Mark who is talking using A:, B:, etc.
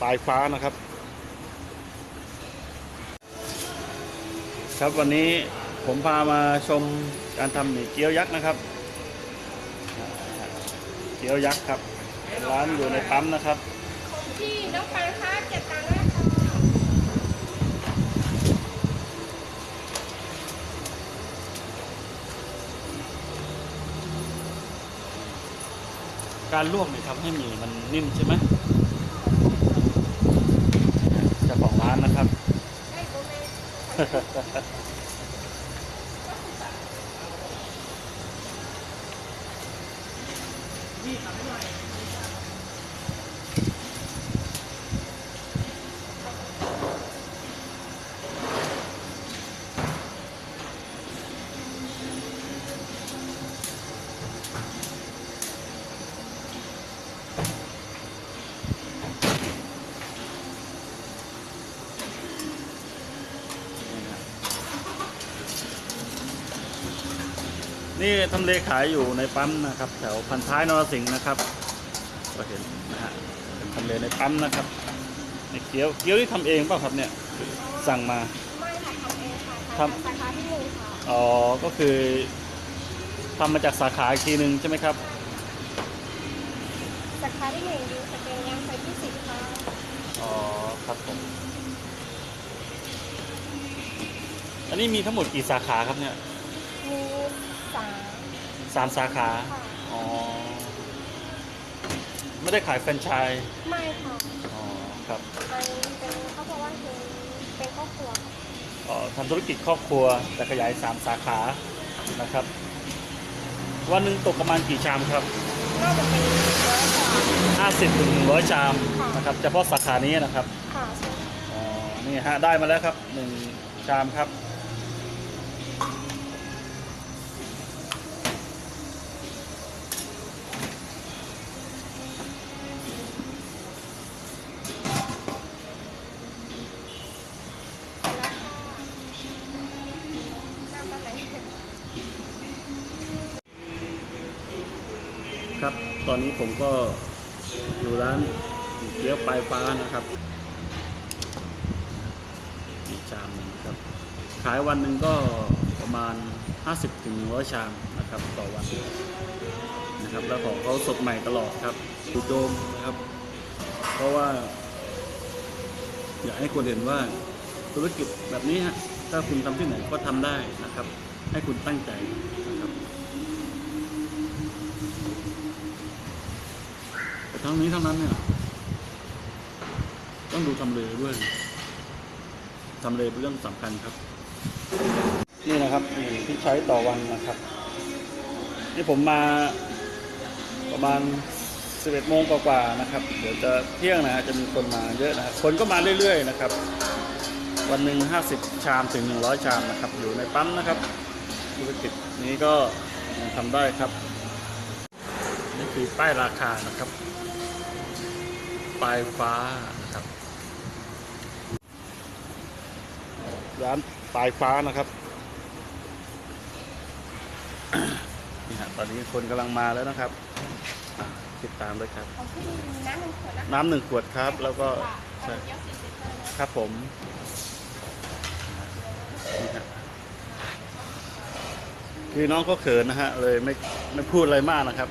A: ปลายฟ้านะครับ ครับวันนี้ผมพามาชมการทำหมี่เกี๊ยวยักษ์นะครับ เกี๊ยวยักษ์ครับ ร้านอยู่ในปั๊มนะครับ
B: พี่น้องปังคะเก็บตังค์ด้ว
A: การลวกเนี่ยทำให้หมี่มันนิ่มใช่ไหมเจ้าของร้านนะครับ
B: ได้โกเนี่
A: ทำเลขายอยู่ในปั๊มนะครับ แถวพันท้ายนรสิงห์นะครับก็เห็นนะฮะเป็นทำเลในปั๊มนะครับนี่เกี๊ยวเกี๊ยวที่ทำเองเปล่าครับเนี่ยสั่งมา
B: ไม่ค่ะทำเองค่ะ
A: ทำ
B: ทำสาขาที่หนึ่งค่ะ
A: อ๋อก็คือทำมาจากสาขาอีกทีหนึ่งใช่ไหมครับ
B: สาขาที่หนึ่งอยู่สเกลยังไฟที่สิบค่ะ
A: อ๋อครับผมอันนี้มีทั้งหมดกี่สาขาครับเนี่ย
B: มีสาม
A: สามสาขา
B: ค่ะ
A: อ๋อ ไม่ได้ขายแฟรนไชส์
B: ไม่ค่ะ
A: อ๋อ ครับ
B: เป็นเป็นเขาบอกว่าเป็นเป็นครอบครัวค่ะ
A: อ๋อทำธุรกิจครอบครัว แต่ขยายสามสาขา นะครับ วันหนึ่งตกประมาณกี่ชามครับ
B: น่าจะเป็นร้อยกว่า
A: 50ถึง100 ชาม
B: ค่ะ
A: นะครับ เฉพาะสาขานี้นะครับ
B: ค่ะใช่ค่ะ
A: อ๋อ นี่ฮะ ได้มาแล้วครับหนึ่งชามครับ
B: ครั
A: บ ตอนนี้ผมก็อยู่ร้านเกี๊ยวปลายฟ้านะครับอีชามนึงครับ ขายวันหนึ่งก็ประมาณ 50ถึง100ชามนะครับ ต่อวันนะครับ แล้วของเขาสดใหม่ตลอดครับดูโดมนะครับ เพราะว่า อยากให้คนเห็นว่าธุรกิจแบบนี้ฮะถ้าคุณทำที่ไหนก็ทำได้นะครับ ให้คุณตั้งใจนะครับ แต่ ทั้งนี้ทั้งนั้นเนี่ย ต้องดูทำเลด้วยทำเลเป็นเรื่องสำคัญครับ นี่นะครับนี่ที่ใช้ต่อวันนะครับ นี่ผมมาประมาณ 11โมงกว่าๆนะครับ เดี๋ยวจะเที่ยงนะฮะจะมีคนมาเยอะนะครับคนก็มาเรื่อยๆนะครับ วันหนึ่ง50 ชามถึง 100 ชามนะครับ อยู่ในปั๊มนะครับธุรกิจนี้ก็ทำได้ครับ นี่คือป้ายราคานะครับปลายฟ้านะครับ ร้านปลายฟ้านะครับนี่ฮะตอนนี้คนกำลังมาแล้วนะครับอะติดตามด้วยครับ
B: ของพี่มีน้ำหนึ่งขวดนะคะ
A: น้ำหนึ่งขวดครับ แล้วก็
B: ค่ะ
A: ใช่
B: เกี๊ยวสี่สิบเลยนะ
A: ครับผมนี่ฮะคือน้องก็เขินนะฮะ เลยไม่ ไม่พูดอะไรมากนะครับ